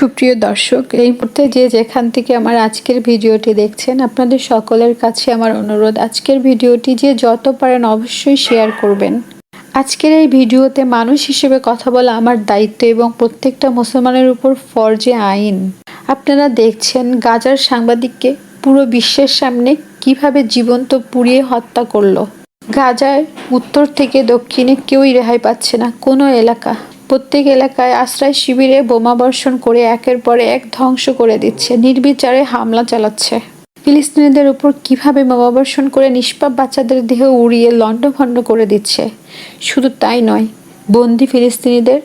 সুপ্রিয় দর্শক, এই মুহূর্তে যে যেখান থেকে আমার আজকের ভিডিওটি দেখছেন, আপনাদের সকলের কাছে আমার অনুরোধ, আজকের ভিডিওটি যে যত পারেন অবশ্যই শেয়ার করবেন। আজকের এই ভিডিওতে মানুষ হিসেবে কথা বলা আমার দায়িত্ব এবং প্রত্যেকটা মুসলমানের উপর ফরজে আইন। আপনারা দেখছেন গাজার সাংবাদিককে পুরো বিশ্বের সামনে কীভাবে জীবন্ত পুড়িয়ে হত্যা করল। গাজায় উত্তর থেকে দক্ষিণে কেউই রেহাই পাচ্ছে না, কোনো এলাকা। প্রত্যেক এলাকায় আশ্রয় শিবিরে বোমা বর্ষণ করে একের পরে এক ধ্বংস করে দিচ্ছে, নির্বিচারে হামলা চালাচ্ছে। ফিলিস্তিনিদের উপর কীভাবে বোমা বর্ষণ করে নিষ্পাপ বাচ্চাদের দেহ উড়িয়ে লণ্ডভণ্ড করে দিচ্ছে, শুধু তাই নয়, বন্দি ফিলিস্তিনিদের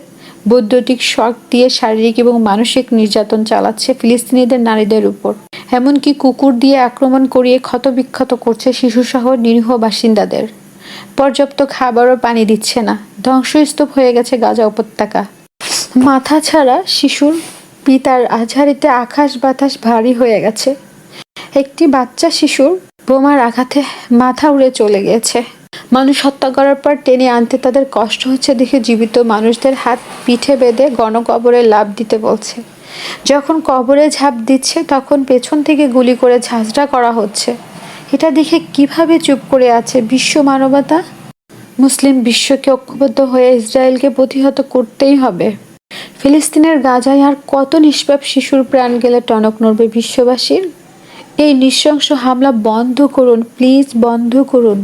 বৈদ্যুতিক শক দিয়ে শারীরিক এবং মানসিক নির্যাতন চালাচ্ছে ফিলিস্তিনিদের নারীদের উপর। এমনকি কুকুর দিয়ে আক্রমণ করিয়ে ক্ষতবিক্ষত করছে শিশুসহ নিরীহ বাসিন্দাদের। পর্যাপ্ত খাবার ও পানি দিচ্ছে না। ধ্বংসস্তূপ হয়ে গেছে গাজা উপত্যকা। মাথা ছাড়া শিশুর পিতার আঝারিতে আকাশ বাতাস ভারী হয়ে গেছে। একটি বাচ্চা শিশুর বোমার আঘাতে মাথা উড়ে চলে গিয়েছে মানুষ হত্যা করার পর টেনে আনতে তাদের কষ্ট হচ্ছে দেখে জীবিত মানুষদের হাত পিঠে বেঁধে গণকবরে লাভ দিতে বলছে। যখন কবরে ঝাঁপ দিচ্ছে, তখন পেছন থেকে গুলি করে ঝাঁঝরা করা হচ্ছে। এটা দেখে কীভাবে চুপ করে আছে বিশ্ব মানবতা? মুসলিম বিশ্বকে ঐক্যবদ্ধ হয়ে ইসরায়েলকে প্রতিহত করতেই হবে। ফিলিস্তিনের গাজায় আর কত নিষ্পাপ শিশুর প্রাণ গেলে টনক নড়বে বিশ্ববাসীর? এই নৃশংস হামলা বন্ধ করুন, প্লিজ বন্ধ করুন।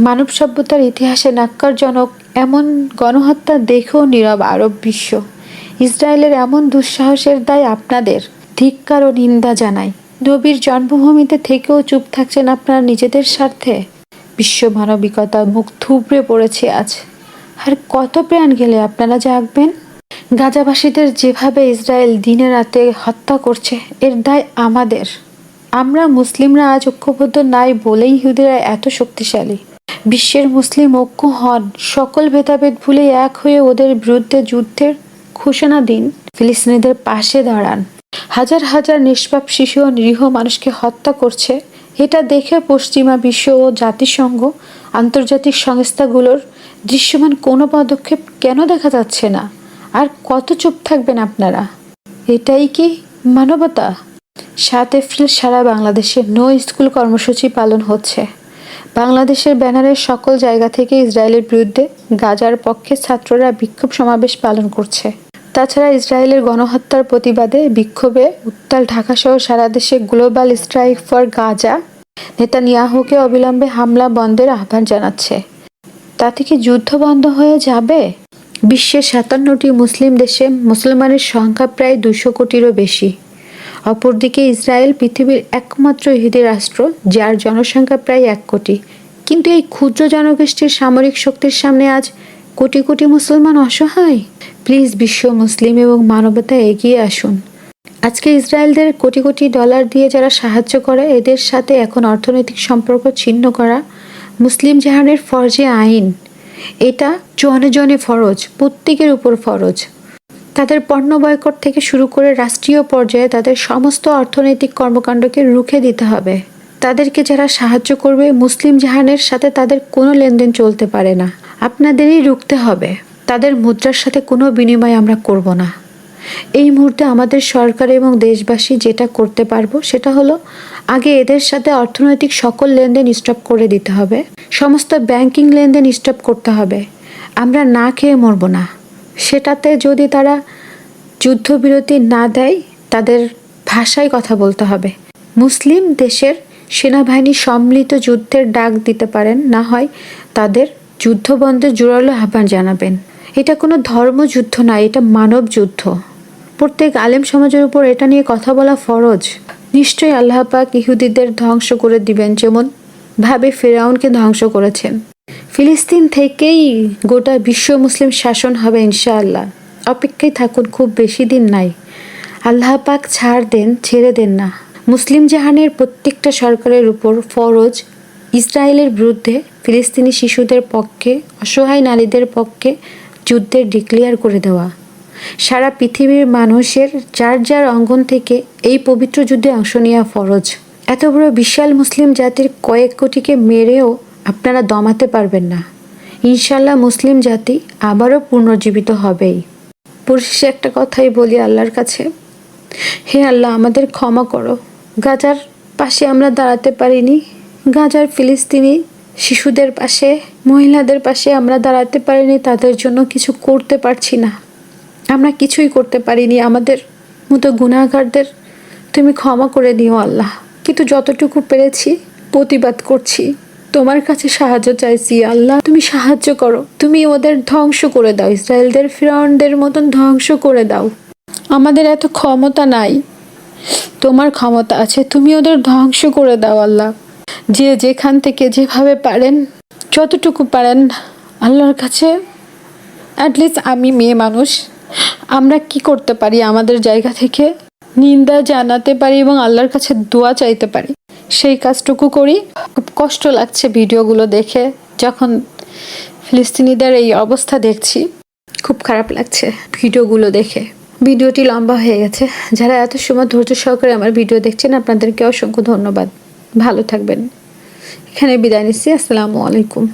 মানব সভ্যতার ইতিহাসে নাক্কারজনক এমন গণহত্যা দেখেও নীরব আরব বিশ্ব। ইসরায়েলের এমন দুঃসাহসের দায় আপনাদের, ধিক্কার ও নিন্দা জানাই। নবীর জন্মভূমিতে থেকেও চুপ থাকছেন আপনারা নিজেদের স্বার্থে। বিশ্ব মানবিকতা মুখ থুবড়ে পড়েছে আজ। আর কত প্রাণ গেলে আপনারা জাগবেন? গাজাবাসীদের যেভাবে ইসরায়েল দিনে রাতে হত্যা করছে, এর দায় আমাদের। আমরা মুসলিমরা আজ ঐক্যবদ্ধ নাই বলেই ইহুদিরা এত শক্তিশালী। বিশ্বের মুসলিম ঐক্য হন, সকল ভেদাভেদ ভুলে এক হয়ে ওদের বিরুদ্ধে যুদ্ধের ঘোষণা দিন। ফিলিস্তিনিদের পাশে দাঁড়ান। হাজার হাজার নিষ্পাপ শিশু ও নিরীহ মানুষকে হত্যা করছে, এটা দেখে পশ্চিমা বিশ্ব ও জাতিসংঘ আন্তর্জাতিক সংস্থাগুলোর দৃশ্যমান কোনো পদক্ষেপ কেন দেখা যাচ্ছে না? আর কত চুপ থাকবেন আপনারা? এটাই কি মানবতা? সাত এপ্রিল সারা বাংলাদেশে নো স্কুল কর্মসূচি পালন হচ্ছে। বাংলাদেশের ব্যানারের সকল জায়গা থেকে ইসরায়েলের বিরুদ্ধে গাজার পক্ষে ছাত্ররা বিক্ষোভ সমাবেশ পালন করছে। তাছাড়া ইসরায়েলের গণহত্যার প্রতিবাদে বিক্ষোভে উত্তাল ঢাকাসহ সারা দেশে গ্লোবাল স্ট্রাইক ফর গাজা। নেতানিয়াহুকে অবিলম্বে হামলা বন্ধের আহ্বান জানাচ্ছে। তাতে কি যুদ্ধ বন্ধ হয়ে যাবে? বিশ্বের সাতান্নটি মুসলিম দেশে মুসলমানের সংখ্যা প্রায় দুশো কোটিরও বেশি। অপরদিকে ইসরায়েল পৃথিবীর একমাত্র ইহুদি রাষ্ট্র, যার জনসংখ্যা প্রায় এক কোটি। কিন্তু এই ক্ষুদ্র জনগোষ্ঠীর সামরিক শক্তির সামনে আজ কোটি কোটি মুসলমান অসহায়। প্লিজ বিশ্ব মুসলিম এবং মানবতা এগিয়ে আসুন। আজকে ইসরায়েলদের কোটি কোটি ডলার দিয়ে যারা সাহায্য করে, এদের সাথে এখন অর্থনৈতিক সম্পর্ক ছিন্ন করা মুসলিম জাহানের ফরজে আইন। এটা জনে জনে ফরজ, প্রত্যেকের উপর ফরজ। তাদের পণ্য বয়কট থেকে শুরু করে রাষ্ট্রীয় পর্যায়ে তাদের সমস্ত অর্থনৈতিক কর্মকাণ্ডকে রুখে দিতে হবে। তাদেরকে যারা সাহায্য করবে, মুসলিম জাহানের সাথে তাদের কোনো লেনদেন চলতে পারে না। আপনাদেরই রুখতে হবে। তাদের মুদ্রার সাথে কোনো বিনিময় আমরা করব না। এই মুহূর্তে আমাদের সরকার এবং দেশবাসী যেটা করতে পারব সেটা হলো আগে এদের সাথে অর্থনৈতিক সকল লেনদেন স্টপ করে দিতে হবে। সমস্ত ব্যাংকিং লেনদেন স্টপ করতে হবে। আমরা না খেয়ে মরবো না। সেটাতে যদি তারা যুদ্ধবিরতি না দেয়, তাদের ভাষায় কথা বলতে হবে। মুসলিম দেশের সেনাবাহিনী সম্মিলিত যুদ্ধের ডাক দিতে পারেন, না হয় তাদের যুদ্ধবন্ধের জোরালো আহ্বান জানাবেন। এটা কোনো ধর্মযুদ্ধ না, এটা মানব যুদ্ধ প্রত্যেক আলেম সমাজের উপর এটা নিয়ে কথা বলা ফরজ। নিশ্চয়ই আল্লাহ পাক ইহুদিদের ধ্বংস করে দিবেন, যেমন ভাবে ফেরাউনকে ধ্বংস করেছেন। ফিলিস্তিন থেকেই গোটা বিশ্ব মুসলিম শাসন হবে, ইনশাআল্লাহ। অপেক্ষায় থাকুন, খুব বেশি দিন নাই। আল্লাহ পাক ছাড় দেন, ছেড়ে দেন না। মুসলিম জাহানের প্রত্যেকটা সরকারের উপর ফরজ ইসরায়েলের বিরুদ্ধে ফিলিস্তিনি শিশুদের পক্ষে, অসহায় নারীদের পক্ষে যুদ্ধের ডিক্লেয়ার করে দেওয়া। সারা পৃথিবীর মানুষের যার যার অঙ্গন থেকে এই পবিত্র যুদ্ধে অংশ নেওয়া ফরজ। এত বড় বিশাল মুসলিম জাতির কয়েক কোটিকে মেরেও আপনারা দমাতে পারবেন না। ইনশাল্লাহ মুসলিম জাতি আবারও পুনর্জীবিত হবেই। পরিশেষে একটা কথাই বলি আল্লাহর কাছে। হে আল্লাহ, আমাদের ক্ষমা করো। গাজার পাশে আমরা দাঁড়াতে পারিনি। গাজার ফিলিস্তিনি শিশুদের পাশে, মহিলাদের পাশে আমরা দাঁড়াতে পারিনি, তাদের জন্য কিছু করতে পারছি না। আমরা কিছুই করতে পারিনি। আমাদের মতো গুণাগারদের তুমি ক্ষমা করে দিও আল্লাহ। কিন্তু যতটুকু পেরেছি, প্রতিবাদ করছি। তোমার কাছে সাহায্য চাইছি আল্লাহ। তুমি সাহায্য করো। তুমি ওদের ধ্বংস করে দাও। ইসরায়েলদের ফিরাউনদের মতন ধ্বংস করে দাও। আমাদের এত ক্ষমতা নাই। তোমার ক্ষমতা আছে। তুমি ওদের ধ্বংস করে দাও আল্লাহ। যে যেখান থেকে যেভাবে পারেন, যতটুকু পারেন আল্লাহর কাছে অ্যাটলিস্ট আমি মেয়ে মানুষ, আমরা কি করতে পারি আমাদের জায়গা থেকে? নিন্দা জানাতে পারি এবং আল্লাহর কাছে দোয়া চাইতে পারি। সেই কাজটুকু করি। খুব কষ্ট লাগছে ভিডিওগুলো দেখে, যখন ফিলিস্তিনিদের এই অবস্থা দেখছি, খুব খারাপ লাগছে ভিডিওগুলো দেখে। ভিডিওটি লম্বা হয়ে গেছে। যারা এত সময় ধৈর্য সহকারে আমার ভিডিও দেখছেন, আপনাদেরকে অসংখ্য ধন্যবাদ। ভালো থাকবেন। এখানে বিদায় নিচ্ছি আসসালামু আলাইকুম।